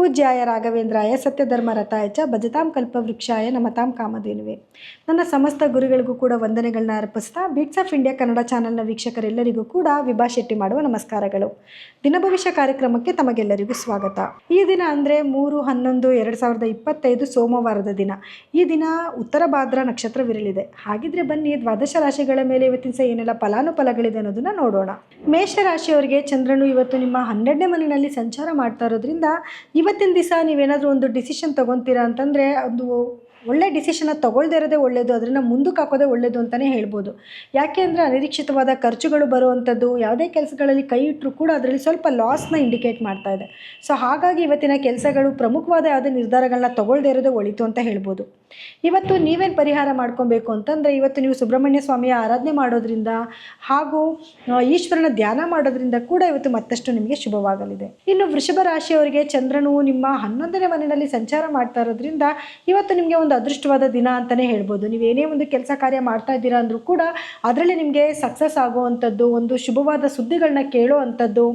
ಪೂಜ್ಯಾಯ ರಾಘವೇಂದ್ರಾಯ ಸತ್ಯಧರ್ಮ ರಥಾಯಚ ಭಜತಾಂ ಕಲ್ಪವೃಕ್ಷಾಯ ನಮತಾಂ ಕಾಮಧೇನುವೆ. ನನ್ನ ಸಮಸ್ತ ಗುರುಗಳಿಗೂ ಕೂಡ ವಂದನೆಗಳನ್ನ ಅರ್ಪಿಸ್ತಾ ಬಿಟ್ಸ್ ಆಫ್ ಇಂಡಿಯಾ ಕನ್ನಡ ಚಾನೆಲ್ನ ವೀಕ್ಷಕರೆಲ್ಲರಿಗೂ ಕೂಡ ವಿಭಾ ಶೆಟ್ಟಿ ಮಾಡುವ ನಮಸ್ಕಾರಗಳು. ದಿನಭವಿಷ್ಯ ಕಾರ್ಯಕ್ರಮಕ್ಕೆ ತಮಗೆಲ್ಲರಿಗೂ ಸ್ವಾಗತ. ಈ ದಿನ ಅಂದರೆ ಮೂರು, ಹನ್ನೊಂದು, ಎರಡು ಸಾವಿರದ ಇಪ್ಪತ್ತೈದು ಸೋಮವಾರದ ದಿನ. ಈ ದಿನ ಉತ್ತರ ಭಾದ್ರ ನಕ್ಷತ್ರವಿರಲಿದೆ. ಹಾಗಿದ್ರೆ ಬನ್ನಿ ದ್ವಾದಶ ರಾಶಿಗಳ ಮೇಲೆ ಇವತ್ತಿನ ಏನೆಲ್ಲ ಫಲಾನುಫಲಗಳಿದೆ ಅನ್ನೋದನ್ನ ನೋಡೋಣ. ಮೇಷ ರಾಶಿಯವರಿಗೆ ಚಂದ್ರನು ಇವತ್ತು ನಿಮ್ಮ ಹನ್ನೆರಡನೇ ಮನೆಯಲ್ಲಿ ಸಂಚಾರ ಮಾಡ್ತಾ ಇರೋದ್ರಿಂದ ಇವತ್ತಿನ ದಿವಸ ನೀವೇನಾದರೂ ಒಂದು ಡಿಸಿಷನ್ ತೊಗೊತೀರಾ ಅಂತಂದರೆ ಒಂದು ಒಳ್ಳೆ ಡಿಸಿಷನ್ನ ತೊಗೊಳ್ದೇ ಇರೋದೇ ಒಳ್ಳೆಯದು ಅದನ್ನು ಮುಂದಕ್ಕೆ ಹಾಕೋದೇ ಒಳ್ಳೆಯದು ಅಂತಲೇ ಹೇಳ್ಬೋದು. ಯಾಕೆ ಅಂದರೆ ಅನಿರೀಕ್ಷಿತವಾದ ಖರ್ಚುಗಳು ಬರುವಂಥದ್ದು, ಯಾವುದೇ ಕೆಲಸಗಳಲ್ಲಿ ಕೈ ಇಟ್ಟರೂ ಕೂಡ ಅದರಲ್ಲಿ ಸ್ವಲ್ಪ ಲಾಸ್ನ ಇಂಡಿಕೇಟ್ ಮಾಡ್ತಾ ಇದೆ. ಸೊ ಹಾಗಾಗಿ ಇವತ್ತಿನ ಕೆಲಸಗಳು ಪ್ರಮುಖವಾದ ಯಾವುದೇ ನಿರ್ಧಾರಗಳನ್ನ ತೊಗೊಳ್ದೇ ಇರೋದೇ ಒಳಿತು ಅಂತ ಹೇಳ್ಬೋದು. ಇವತ್ತು ನೀವೇನು ಪರಿಹಾರ ಮಾಡ್ಕೊಬೇಕು ಅಂತಂದರೆ, ಇವತ್ತು ನೀವು ಸುಬ್ರಹ್ಮಣ್ಯ ಸ್ವಾಮಿಯ ಆರಾಧನೆ ಮಾಡೋದ್ರಿಂದ ಹಾಗೂ ಈಶ್ವರನ ಧ್ಯಾನ ಮಾಡೋದ್ರಿಂದ ಕೂಡ ಇವತ್ತು ಮತ್ತಷ್ಟು ನಿಮಗೆ ಶುಭವಾಗಲಿದೆ. ಇನ್ನು ವೃಷಭ ರಾಶಿಯವರಿಗೆ ಚಂದ್ರನು ನಿಮ್ಮ ಹನ್ನೊಂದನೇ ಮನೆಯಲ್ಲಿ ಸಂಚಾರ ಮಾಡ್ತಾ ಇರೋದ್ರಿಂದ, ಇವತ್ತು ನಿಮಗೆ ಒಂದು ಅದೃಷ್ಟವಾದ ದಿನ ಅಂತಲೇ ಹೇಳ್ಬೋದು. ನೀವು ಏನೇ ಒಂದು ಕೆಲಸ ಕಾರ್ಯ ಮಾಡ್ತಾ ಇದ್ದೀರಾ ಅಂದರೂ ಕೂಡ ಅದರಲ್ಲಿ ನಿಮಗೆ ಸಕ್ಸಸ್ ಆಗುವಂಥದ್ದು, ಒಂದು ಶುಭವಾದ ಸುದ್ದಿಗಳನ್ನ ಕೇಳೋ ಅಂಥದ್ದು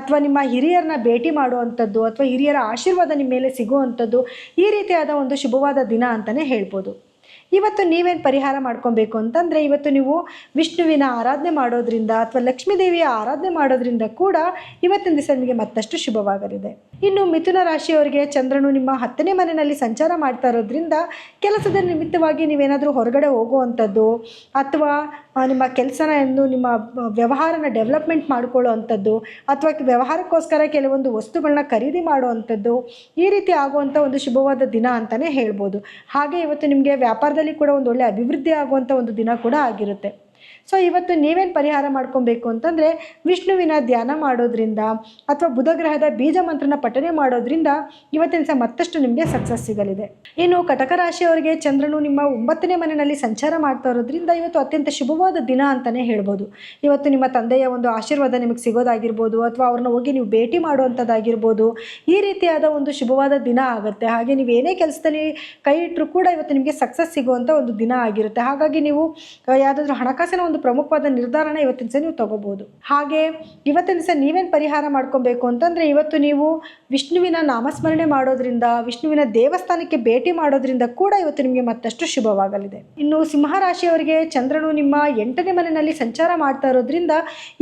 ಅಥವಾ ನಿಮ್ಮ ಹಿರಿಯರನ್ನ ಭೇಟಿ ಮಾಡುವಂಥದ್ದು, ಅಥವಾ ಹಿರಿಯರ ಆಶೀರ್ವಾದ ನಿಮ್ಮ ಮೇಲೆ ಸಿಗುವಂಥದ್ದು ಈ ರೀತಿಯಾದ ಒಂದು ಶುಭವಾದ ದಿನ ಅಂತಲೇ ಹೇಳ್ಬೋದು. ಇವತ್ತು ನೀವೇನು ಪರಿಹಾರ ಮಾಡ್ಕೊಬೇಕು ಅಂತಂದರೆ ಇವತ್ತು ನೀವು ವಿಷ್ಣುವಿನ ಆರಾಧನೆ ಮಾಡೋದ್ರಿಂದ ಅಥವಾ ಲಕ್ಷ್ಮೀ ದೇವಿಯ ಆರಾಧನೆ ಮಾಡೋದ್ರಿಂದ ಕೂಡ ಇವತ್ತಿನ ದಿವಸ ನಿಮಗೆ ಮತ್ತಷ್ಟು ಶುಭವಾಗಲಿದೆ. ಇನ್ನು ಮಿಥುನ ರಾಶಿಯವರಿಗೆ ಚಂದ್ರನು ನಿಮ್ಮ ಹತ್ತನೇ ಮನೆಯಲ್ಲಿ ಸಂಚಾರ ಮಾಡ್ತಾ ಇರೋದ್ರಿಂದ ಕೆಲಸದ ನಿಮಿತ್ತವಾಗಿ ನೀವೇನಾದರೂ ಹೊರಗಡೆ ಹೋಗುವಂಥದ್ದು ಅಥವಾ ನಿಮ್ಮ ಕೆಲಸನ ಎಂದು ನಿಮ್ಮ ವ್ಯವಹಾರನ ಡೆವಲಪ್ಮೆಂಟ್ ಮಾಡ್ಕೊಳ್ಳೋ ಅಂಥದ್ದು ಅಥವಾ ವ್ಯವಹಾರಕ್ಕೋಸ್ಕರ ಕೆಲವೊಂದು ವಸ್ತುಗಳನ್ನ ಖರೀದಿ ಮಾಡುವಂಥದ್ದು ಈ ರೀತಿ ಆಗುವಂಥ ಒಂದು ಶುಭವಾದ ದಿನ ಅಂತಲೇ ಹೇಳ್ಬೋದು. ಹಾಗೆ ಇವತ್ತು ನಿಮಗೆ ವ್ಯಾಪಾರದಲ್ಲಿ ಕೂಡ ಒಂದು ಒಳ್ಳೆಯ ಅಭಿವೃದ್ಧಿ ಆಗುವಂಥ ಒಂದು ದಿನ ಕೂಡ ಆಗಿರುತ್ತೆ. ಸೊ ಇವತ್ತು ನೀವೇನು ಪರಿಹಾರ ಮಾಡ್ಕೊಬೇಕು ಅಂತಂದರೆ ವಿಷ್ಣುವಿನ ಧ್ಯಾನ ಮಾಡೋದ್ರಿಂದ ಅಥವಾ ಬುಧಗ್ರಹದ ಬೀಜ ಮಂತ್ರನ ಪಠನೆ ಮಾಡೋದ್ರಿಂದ ಇವತ್ತಿನ ಸಹ ಮತ್ತಷ್ಟು ನಿಮಗೆ ಸಕ್ಸಸ್ ಸಿಗಲಿದೆ. ಇನ್ನು ಕಟಕ ರಾಶಿಯವರಿಗೆ ಚಂದ್ರನು ನಿಮ್ಮ ಒಂಬತ್ತನೇ ಮನೆಯಲ್ಲಿ ಸಂಚಾರ ಮಾಡ್ತಾ ಇರೋದ್ರಿಂದ ಇವತ್ತು ಅತ್ಯಂತ ಶುಭವಾದ ದಿನ ಅಂತಲೇ ಹೇಳ್ಬೋದು. ಇವತ್ತು ನಿಮ್ಮ ತಂದೆಯ ಒಂದು ಆಶೀರ್ವಾದ ನಿಮಗೆ ಸಿಗೋದಾಗಿರ್ಬೋದು ಅಥವಾ ಅವ್ರನ್ನ ಹೋಗಿ ನೀವು ಭೇಟಿ ಮಾಡುವಂಥದ್ದಾಗಿರ್ಬೋದು ಈ ರೀತಿಯಾದ ಒಂದು ಶುಭವಾದ ದಿನ ಆಗುತ್ತೆ. ಹಾಗೆ ನೀವು ಏನೇ ಕೆಲಸದಲ್ಲಿ ಕೈ ಇಟ್ಟರೂ ಕೂಡ ಇವತ್ತು ನಿಮಗೆ ಸಕ್ಸಸ್ ಸಿಗುವಂಥ ಒಂದು ದಿನ ಆಗಿರುತ್ತೆ. ಹಾಗಾಗಿ ನೀವು ಯಾವುದಾದ್ರೂ ಹಣಕಾಸಿನ ಒಂದು ಪ್ರಮುಖವಾದ ನಿರ್ಧಾರನ ಇವತ್ತಿನ ದಿವಸ ನೀವು ತಗೋಬೋದು ಹಾಗೆ ಇವತ್ತಿನ ದಿವಸ ನೀವೇನು ಪರಿಹಾರ ಮಾಡ್ಕೊಬೇಕು ಅಂತಂದರೆ ಇವತ್ತು ನೀವು ವಿಷ್ಣುವಿನ ನಾಮಸ್ಮರಣೆ ಮಾಡೋದ್ರಿಂದ, ವಿಷ್ಣುವಿನ ದೇವಸ್ಥಾನಕ್ಕೆ ಭೇಟಿ ಮಾಡೋದ್ರಿಂದ ಕೂಡ ಇವತ್ತು ನಿಮಗೆ ಮತ್ತಷ್ಟು ಶುಭವಾಗಲಿದೆ. ಇನ್ನು ಸಿಂಹರಾಶಿಯವರಿಗೆ ಚಂದ್ರನು ನಿಮ್ಮ ಎಂಟನೇ ಮನೆಯಲ್ಲಿ ಸಂಚಾರ ಮಾಡ್ತಾ ಇರೋದ್ರಿಂದ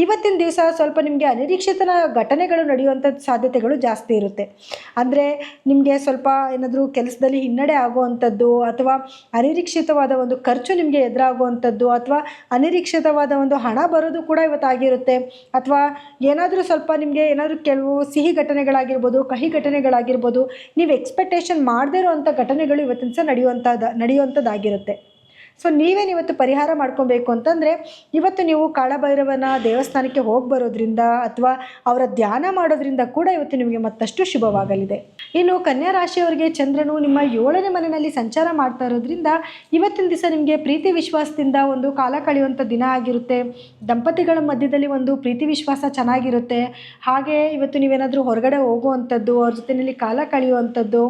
ಇವತ್ತಿನ ದಿವಸ ಸ್ವಲ್ಪ ನಿಮಗೆ ಅನಿರೀಕ್ಷಿತ ಘಟನೆಗಳು ನಡೆಯುವಂಥ ಸಾಧ್ಯತೆಗಳು ಜಾಸ್ತಿ ಇರುತ್ತೆ. ಅಂದರೆ ನಿಮಗೆ ಸ್ವಲ್ಪ ಏನಾದರೂ ಕೆಲಸದಲ್ಲಿ ಹಿನ್ನಡೆ ಆಗುವಂಥದ್ದು ಅಥವಾ ಅನಿರೀಕ್ಷಿತವಾದ ಒಂದು ಖರ್ಚು ನಿಮಗೆ ಎದುರಾಗುವಂಥದ್ದು ಅಥವಾ ಅನಿರೀಕ್ಷಿತವಾದ ಒಂದು ಹಣ ಬರೋದು ಕೂಡ ಇವತ್ತಾಗಿರುತ್ತೆ. ಅಥವಾ ಏನಾದರೂ ಸ್ವಲ್ಪ ನಿಮಗೆ ಏನಾದರೂ ಕೆಲವು ಸಿಹಿ ಘಟನೆಗಳಾಗಿರ್ಬೋದು, ಕಹಿ ಘಟನೆಗಳಾಗಿರ್ಬೋದು, ನೀವು ಎಕ್ಸ್ಪೆಕ್ಟೇಷನ್ ಮಾಡದೇ ಇರೋವಂಥ ಘಟನೆಗಳು ಇವತ್ತಿನ ಸಹ ನಡೆಯುವಂಥದ್ದು ನಡೆಯುವಂಥದ್ದಾಗಿರುತ್ತೆ ಸೊ ನೀವೇನು ಇವತ್ತು ಪರಿಹಾರ ಮಾಡ್ಕೊಬೇಕು ಅಂತಂದರೆ, ಇವತ್ತು ನೀವು ಕಾಳಭೈರವನ ದೇವಸ್ಥಾನಕ್ಕೆ ಹೋಗಿ ಬರೋದ್ರಿಂದ ಅಥವಾ ಅವರ ಧ್ಯಾನ ಮಾಡೋದ್ರಿಂದ ಕೂಡ ಇವತ್ತು ನಿಮಗೆ ಮತ್ತಷ್ಟು ಶುಭವಾಗಲಿದೆ. ಇನ್ನು ಕನ್ಯಾ ರಾಶಿಯವರಿಗೆ ಚಂದ್ರನು ನಿಮ್ಮ ಏಳನೇ ಮನೆಯಲ್ಲಿ ಸಂಚಾರ ಮಾಡ್ತಾ ಇರೋದ್ರಿಂದ ಇವತ್ತಿನ ದಿವಸ ನಿಮಗೆ ಪ್ರೀತಿ ವಿಶ್ವಾಸದಿಂದ ಒಂದು ಕಾಲ ಕಳೆಯುವಂಥ ದಿನ ಆಗಿರುತ್ತೆ. ದಂಪತಿಗಳ ಮಧ್ಯದಲ್ಲಿ ಒಂದು ಪ್ರೀತಿ ವಿಶ್ವಾಸ ಚೆನ್ನಾಗಿರುತ್ತೆ. ಹಾಗೆ ಇವತ್ತು ನೀವೇನಾದರೂ ಹೊರಗಡೆ ಹೋಗುವಂಥದ್ದು, ಅವ್ರ ಜೊತೆಯಲ್ಲಿ ಕಾಲ ಕಳೆಯುವಂಥದ್ದು,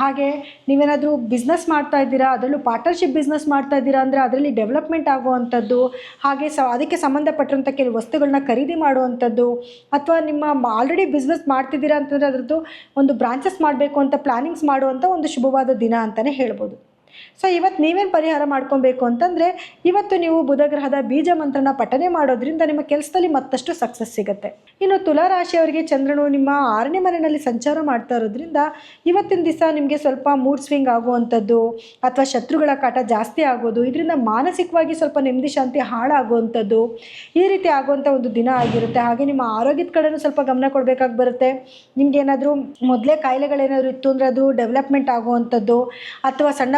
ಹಾಗೆ ನೀವೇನಾದರೂ ಬಿಸ್ನೆಸ್ ಮಾಡ್ತಾ ಇದ್ದೀರಾ, ಅದರಲ್ಲೂ ಪಾರ್ಟ್ನರ್ಶಿಪ್ ಬಿಸ್ನೆಸ್ ಮಾಡ್ತಾ ಅಂದರೆ ಅದರಲ್ಲಿ ಡೆವಲಪ್ಮೆಂಟ್ ಆಗುವಂಥದ್ದು, ಹಾಗೆ ಸ, ಅದಕ್ಕೆ ಸಂಬಂಧಪಟ್ಟಂಥ ಕೆಲವು ವಸ್ತುಗಳನ್ನ ಖರೀದಿ ಮಾಡುವಂಥದ್ದು, ಅಥವಾ ನಿಮ್ಮ ಆಲ್ರೆಡಿ ಬಿಸ್ನೆಸ್ ಮಾಡ್ತಿದ್ದೀರಾ ಅಂತಂದರೆ ಅದರದ್ದು ಒಂದು ಬ್ರಾಂಚಸ್ ಮಾಡಬೇಕು ಅಂತ ಪ್ಲಾನಿಂಗ್ಸ್ ಮಾಡುವಂಥ ಒಂದು ಶುಭವಾದ ದಿನ ಅಂತಲೇ ಹೇಳ್ಬೋದು. ಸೊ ಇವತ್ತು ನೀವೇನು ಪರಿಹಾರ ಮಾಡ್ಕೊಬೇಕು ಅಂತಂದರೆ, ಇವತ್ತು ನೀವು ಬುಧಗ್ರಹದ ಬೀಜ ಮಂತ್ರನ ಪಠನೆ ಮಾಡೋದ್ರಿಂದ ನಿಮ್ಮ ಕೆಲಸದಲ್ಲಿ ಮತ್ತಷ್ಟು ಸಕ್ಸಸ್ ಸಿಗುತ್ತೆ. ಇನ್ನು ತುಲಾ ರಾಶಿಯವರಿಗೆ ಚಂದ್ರನು ನಿಮ್ಮ ಆರನೇ ಮನೆಯಲ್ಲಿ ಸಂಚಾರ ಮಾಡ್ತಾ ಇರೋದ್ರಿಂದ, ಇವತ್ತಿನ ದಿವಸ ನಿಮಗೆ ಸ್ವಲ್ಪ ಮೂಡ್ ಸ್ವಿಂಗ್ ಆಗುವಂಥದ್ದು, ಅಥವಾ ಶತ್ರುಗಳ ಕಾಟ ಜಾಸ್ತಿ ಆಗೋದು, ಇದರಿಂದ ಮಾನಸಿಕವಾಗಿ ಸ್ವಲ್ಪ ನೆಮ್ಮದಿ ಶಾಂತಿ ಹಾಳಾಗುವಂಥದ್ದು, ಈ ರೀತಿ ಆಗುವಂಥ ಒಂದು ದಿನ ಆಗಿರುತ್ತೆ. ಹಾಗೆ ನಿಮ್ಮ ಆರೋಗ್ಯದ ಕಡೆನೂ ಸ್ವಲ್ಪ ಗಮನ ಕೊಡಬೇಕಾಗಿ ಬರುತ್ತೆ. ನಿಮ್ಗೇನಾದರೂ ಮೊದಲೇ ಕಾಯಿಲೆಗಳೇನಾದರೂ ಇತ್ತು ಅಂದರೆ ಅದು ಡೆವಲಪ್ಮೆಂಟ್ ಆಗುವಂಥದ್ದು, ಅಥವಾ ಸಣ್ಣ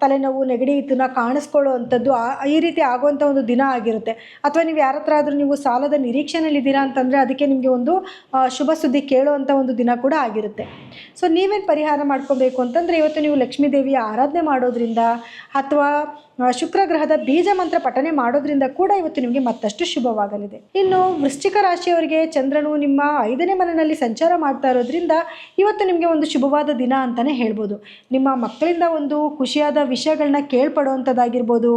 ತಲೆನೋವು, ನೆಗಡಿ ಇದನ್ನ ಕಾಣಿಸ್ಕೊಳ್ಳುವಂಥದ್ದು ಆ- ಈ ರೀತಿ ಆಗುವಂಥ ಒಂದು ದಿನ ಆಗಿರುತ್ತೆ. ಅಥವಾ ನೀವು ಯಾರ ಹತ್ರ ಆದರೂ ನೀವು ಸಾಲದ ನಿರೀಕ್ಷೆಯಲ್ಲಿದ್ದೀರಾ ಅಂತಂದರೆ ಅದಕ್ಕೆ ನಿಮಗೆ ಒಂದು ಶುಭ ಸುದ್ದಿ ಕೇಳುವಂಥ ಒಂದು ದಿನ ಕೂಡ ಆಗಿರುತ್ತೆ. ಸೊ ನೀವೇನು ಪರಿಹಾರ ಮಾಡ್ಕೋಬೇಕು ಅಂತಂದರೆ ಇವತ್ತು ನೀವು ಲಕ್ಷ್ಮೀ ದೇವಿಯ ಆರಾಧನೆ ಮಾಡೋದ್ರಿಂದ ಅಥವಾ ಶುಕ್ರ ಗ್ರಹದ ಬೀಜ ಮಂತ್ರ ಪಠನೆ ಮಾಡೋದ್ರಿಂದ ಕೂಡ ಇವತ್ತು ನಿಮಗೆ ಮತ್ತಷ್ಟು ಶುಭವಾಗಲಿದೆ. ಇನ್ನು ವೃಶ್ಚಿಕ ರಾಶಿಯವರಿಗೆ ಚಂದ್ರನು ನಿಮ್ಮ ಐದನೇ ಮನೆಯಲ್ಲಿ ಸಂಚಾರ ಮಾಡ್ತಾ ಇರೋದ್ರಿಂದ ಇವತ್ತು ನಿಮಗೆ ಒಂದು ಶುಭವಾದ ದಿನ ಅಂತಲೇ ಹೇಳ್ಬೋದು. ನಿಮ್ಮ ಮಕ್ಕಳಿಂದ ಒಂದು ಖುಷಿಯಾದ ವಿಷಯಗಳನ್ನ ಕೇಳ್ಪಡುವಂಥದ್ದಾಗಿರ್ಬೋದು,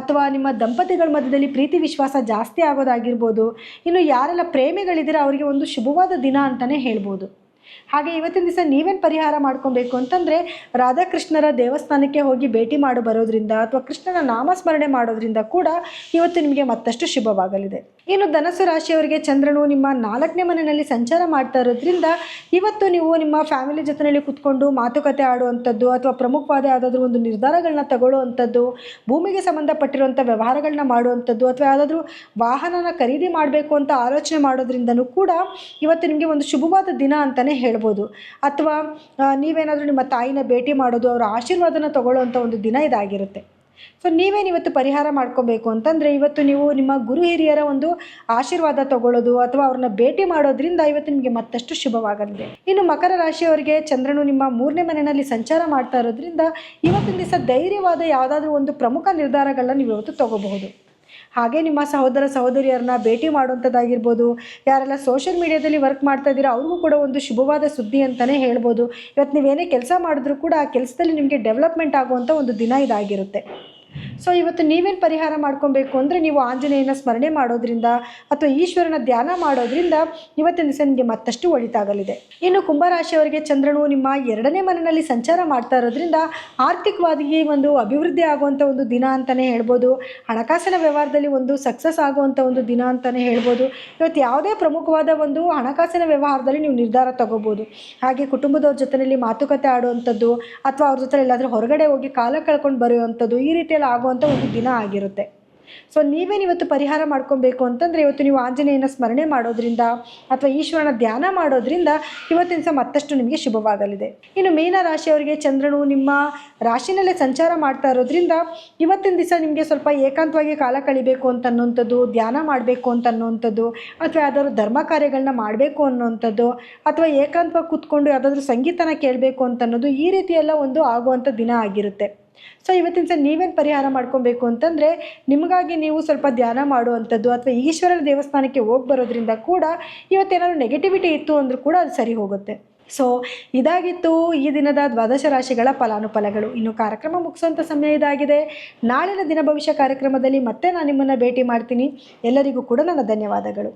ಅಥವಾ ನಿಮ್ಮ ದಂಪತಿಗಳ ಮಧ್ಯದಲ್ಲಿ ಪ್ರೀತಿ ವಿಶ್ವಾಸ ಜಾಸ್ತಿ ಆಗೋದಾಗಿರ್ಬೋದು, ಇನ್ನು ಯಾರೆಲ್ಲ ಪ್ರೇಮಿಗಳಿದ್ದೀರಾ ಅವರಿಗೆ ಒಂದು ಶುಭವಾದ ದಿನ ಅಂತಲೇ ಹೇಳ್ಬೋದು. ಹಾಗೆ ಇವತ್ತಿನ ದಿವಸ ನೀವೇನು ಪರಿಹಾರ ಮಾಡ್ಕೊಬೇಕು ಅಂತಂದರೆ ರಾಧಾಕೃಷ್ಣರ ದೇವಸ್ಥಾನಕ್ಕೆ ಹೋಗಿ ಭೇಟಿ ಮಾಡಿ ಬರೋದ್ರಿಂದ ಅಥವಾ ಕೃಷ್ಣನ ನಾಮಸ್ಮರಣೆ ಮಾಡೋದ್ರಿಂದ ಕೂಡ ಇವತ್ತು ನಿಮಗೆ ಮತ್ತಷ್ಟು ಶುಭವಾಗಲಿದೆ. ಇನ್ನು ಧನಸ್ಸು ರಾಶಿಯವರಿಗೆ ಚಂದ್ರನು ನಿಮ್ಮ ನಾಲ್ಕನೇ ಮನೆಯಲ್ಲಿ ಸಂಚಾರ ಮಾಡ್ತಾ ಇರೋದ್ರಿಂದ ಇವತ್ತು ನೀವು ನಿಮ್ಮ ಫ್ಯಾಮಿಲಿ ಜೊತೆಯಲ್ಲಿ ಕುತ್ಕೊಂಡು ಮಾತುಕತೆ ಆಡುವಂಥದ್ದು ಅಥವಾ ಪ್ರಮುಖವಾದ ಯಾವುದಾದ್ರೂ ಒಂದು ನಿರ್ಧಾರಗಳನ್ನ ತಗೊಳ್ಳುವಂಥದ್ದು, ಭೂಮಿಗೆ ಸಂಬಂಧಪಟ್ಟಿರುವಂಥ ವ್ಯವಹಾರಗಳನ್ನ ಮಾಡುವಂಥದ್ದು ಅಥವಾ ಯಾವುದಾದ್ರೂ ವಾಹನನ ಖರೀದಿ ಮಾಡಬೇಕು ಅಂತ ಆಲೋಚನೆ ಮಾಡೋದ್ರಿಂದನೂ ಕೂಡ ಇವತ್ತು ನಿಮಗೆ ಒಂದು ಶುಭವಾದ ದಿನ ಅಂತಲೇ ಹೇಳ್ಬೋದು. ಅಥವಾ ನೀವೇನಾದರೂ ನಿಮ್ಮ ತಾಯಿನ ಭೇಟಿ ಮಾಡೋದು, ಅವರ ಆಶೀರ್ವಾದನ ತಗೊಳ್ಳುವಂಥ ಒಂದು ದಿನ ಇದಾಗಿರುತ್ತೆ. ಸೊ ನೀವೇನು ಇವತ್ತು ಪರಿಹಾರ ಮಾಡ್ಕೋಬೇಕು ಅಂತಂದರೆ ಇವತ್ತು ನೀವು ನಿಮ್ಮ ಗುರು ಹಿರಿಯರ ಒಂದು ಆಶೀರ್ವಾದ ತಗೊಳ್ಳೋದು ಅಥವಾ ಅವ್ರನ್ನ ಭೇಟಿ ಮಾಡೋದ್ರಿಂದ ಇವತ್ತು ನಿಮಗೆ ಮತ್ತಷ್ಟು ಶುಭವಾಗಲಿದೆ. ಇನ್ನು ಮಕರ ರಾಶಿಯವರಿಗೆ ಚಂದ್ರನು ನಿಮ್ಮ ಮೂರನೇ ಮನೆಯಲ್ಲಿ ಸಂಚಾರ ಮಾಡ್ತಾ ಇರೋದ್ರಿಂದ ಇವತ್ತಿನ ದಿವಸ ಧೈರ್ಯವಾದ ಯಾವುದಾದ್ರೂ ಒಂದು ಪ್ರಮುಖ ನಿರ್ಧಾರಗಳನ್ನ ನೀವು ಇವತ್ತು ತಗೋಬಹುದು. ಹಾಗೆ ನಿಮ್ಮ ಸಹೋದರ ಸಹೋದರಿಯರನ್ನ ಭೇಟಿ ಮಾಡುವಂಥದ್ದಾಗಿರ್ಬೋದು. ಯಾರೆಲ್ಲ ಸೋಷಿಯಲ್ ಮೀಡಿಯಾದಲ್ಲಿ ವರ್ಕ್ ಮಾಡ್ತಾ ಇದ್ದೀರಾ, ಅವ್ರಿಗೂ ಕೂಡ ಒಂದು ಶುಭವಾದ ಸುದ್ದಿ ಅಂತಲೇ ಹೇಳ್ಬೋದು. ಇವತ್ತು ನೀವೇನೇ ಕೆಲಸ ಮಾಡಿದ್ರೂ ಕೂಡ ಆ ಕೆಲಸದಲ್ಲಿ ನಿಮಗೆ ಡೆವಲಪ್ಮೆಂಟ್ ಆಗುವಂಥ ಒಂದು ದಿನ ಇದಾಗಿರುತ್ತೆ. ಸೊ ಇವತ್ತು ನೀವೇನು ಪರಿಹಾರ ಮಾಡ್ಕೊಬೇಕು ಅಂದರೆ ನೀವು ಆಂಜನೇಯನ ಸ್ಮರಣೆ ಮಾಡೋದ್ರಿಂದ ಅಥವಾ ಈಶ್ವರನ ಧ್ಯಾನ ಮಾಡೋದ್ರಿಂದ ಇವತ್ತಿನ ದಿವಸ ನಿಮಗೆ ಮತ್ತಷ್ಟು ಒಳಿತಾಗಲಿದೆ. ಇನ್ನು ಕುಂಭರಾಶಿಯವರಿಗೆ ಚಂದ್ರನು ನಿಮ್ಮ ಎರಡನೇ ಮನೆಯಲ್ಲಿ ಸಂಚಾರ ಮಾಡ್ತಾ ಇರೋದ್ರಿಂದ ಆರ್ಥಿಕವಾಗಿ ಒಂದು ಅಭಿವೃದ್ಧಿ ಆಗುವಂಥ ಒಂದು ದಿನ ಅಂತಲೇ ಹೇಳ್ಬೋದು. ಹಣಕಾಸಿನ ವ್ಯವಹಾರದಲ್ಲಿ ಒಂದು ಸಕ್ಸಸ್ ಆಗುವಂಥ ಒಂದು ದಿನ ಅಂತಲೇ ಹೇಳ್ಬೋದು. ಇವತ್ತು ಯಾವುದೇ ಪ್ರಮುಖವಾದ ಒಂದು ಹಣಕಾಸಿನ ವ್ಯವಹಾರದಲ್ಲಿ ನೀವು ನಿರ್ಧಾರ ತಗೋಬೋದು. ಹಾಗೆ ಕುಟುಂಬದವ್ರ ಜೊತೆಯಲ್ಲಿ ಮಾತುಕತೆ ಆಡುವಂಥದ್ದು ಅಥವಾ ಅವ್ರ ಜೊತೆ ಎಲ್ಲಾದರೂ ಹೊರಗಡೆ ಹೋಗಿ ಕಾಲ ಕಳ್ಕೊಂಡು ಬರೆಯುವಂಥದ್ದು ಈ ರೀತಿಯಲ್ಲಿ ಆಗುವಂಥ ಒಂದು ದಿನ ಆಗಿರುತ್ತೆ. ಸೊ ನೀವೇನು ಇವತ್ತು ಪರಿಹಾರ ಮಾಡ್ಕೊಬೇಕು ಅಂತಂದರೆ ಇವತ್ತು ನೀವು ಆಂಜನೇಯನ ಸ್ಮರಣೆ ಮಾಡೋದ್ರಿಂದ ಅಥವಾ ಈಶ್ವರನ ಧ್ಯಾನ ಮಾಡೋದ್ರಿಂದ ಇವತ್ತಿನ ಸಹ ಮತ್ತಷ್ಟು ನಿಮಗೆ ಶುಭವಾಗಲಿದೆ. ಇನ್ನು ಮೀನ ರಾಶಿಯವರಿಗೆ ಚಂದ್ರನು ನಿಮ್ಮ ರಾಶಿನಲ್ಲೇ ಸಂಚಾರ ಮಾಡ್ತಾ ಇರೋದ್ರಿಂದ ಇವತ್ತಿನ ದಿವಸ ನಿಮಗೆ ಸ್ವಲ್ಪ ಏಕಾಂತವಾಗಿ ಕಾಲ ಕಳಿಬೇಕು ಅಂತ ಅನ್ನೋಂಥದ್ದು ಧ್ಯಾನ ಮಾಡಬೇಕು ಅಂತ ಅಥವಾ ಯಾವ್ದಾದ್ರು ಧರ್ಮ ಕಾರ್ಯಗಳನ್ನ ಮಾಡಬೇಕು ಅನ್ನೋಂಥದ್ದು ಅಥವಾ ಏಕಾಂತವಾಗಿ ಕೂತ್ಕೊಂಡು ಯಾವುದಾದ್ರೂ ಸಂಗೀತನ ಕೇಳಬೇಕು ಅಂತ ಅನ್ನೋದು ಈ ರೀತಿಯೆಲ್ಲ ಒಂದು ಆಗುವಂಥ ದಿನ ಆಗಿರುತ್ತೆ. ಸೊ ಇವತ್ತಿನ ಸರ್ ನೀವೇನು ಪರಿಹಾರ ಮಾಡ್ಕೊಬೇಕು ಅಂತಂದರೆ, ನಿಮಗಾಗಿ ನೀವು ಸ್ವಲ್ಪ ಧ್ಯಾನ ಮಾಡುವಂಥದ್ದು ಅಥವಾ ಈಶ್ವರನ ದೇವಸ್ಥಾನಕ್ಕೆ ಹೋಗಿ ಬರೋದ್ರಿಂದ ಕೂಡ ಇವತ್ತೇನಾದ್ರು ನೆಗೆಟಿವಿಟಿ ಇತ್ತು ಅಂದರೂ ಕೂಡ ಅದು ಸರಿ ಹೋಗುತ್ತೆ. ಸೊ ಇದಾಗಿತ್ತು ಈ ದಿನದ ದ್ವಾದಶ ರಾಶಿಗಳ ಫಲಾನುಫಲಗಳು. ಇನ್ನು ಕಾರ್ಯಕ್ರಮ ಮುಗಿಸುವಂಥ ಸಮಯ ಇದಾಗಿದೆ. ನಾಳಿನ ದಿನ ಭವಿಷ್ಯ ಕಾರ್ಯಕ್ರಮದಲ್ಲಿ ಮತ್ತೆ ನಾನು ನಿಮ್ಮನ್ನು ಭೇಟಿ ಮಾಡ್ತೀನಿ. ಎಲ್ಲರಿಗೂ ಕೂಡ ನನ್ನ ಧನ್ಯವಾದಗಳು.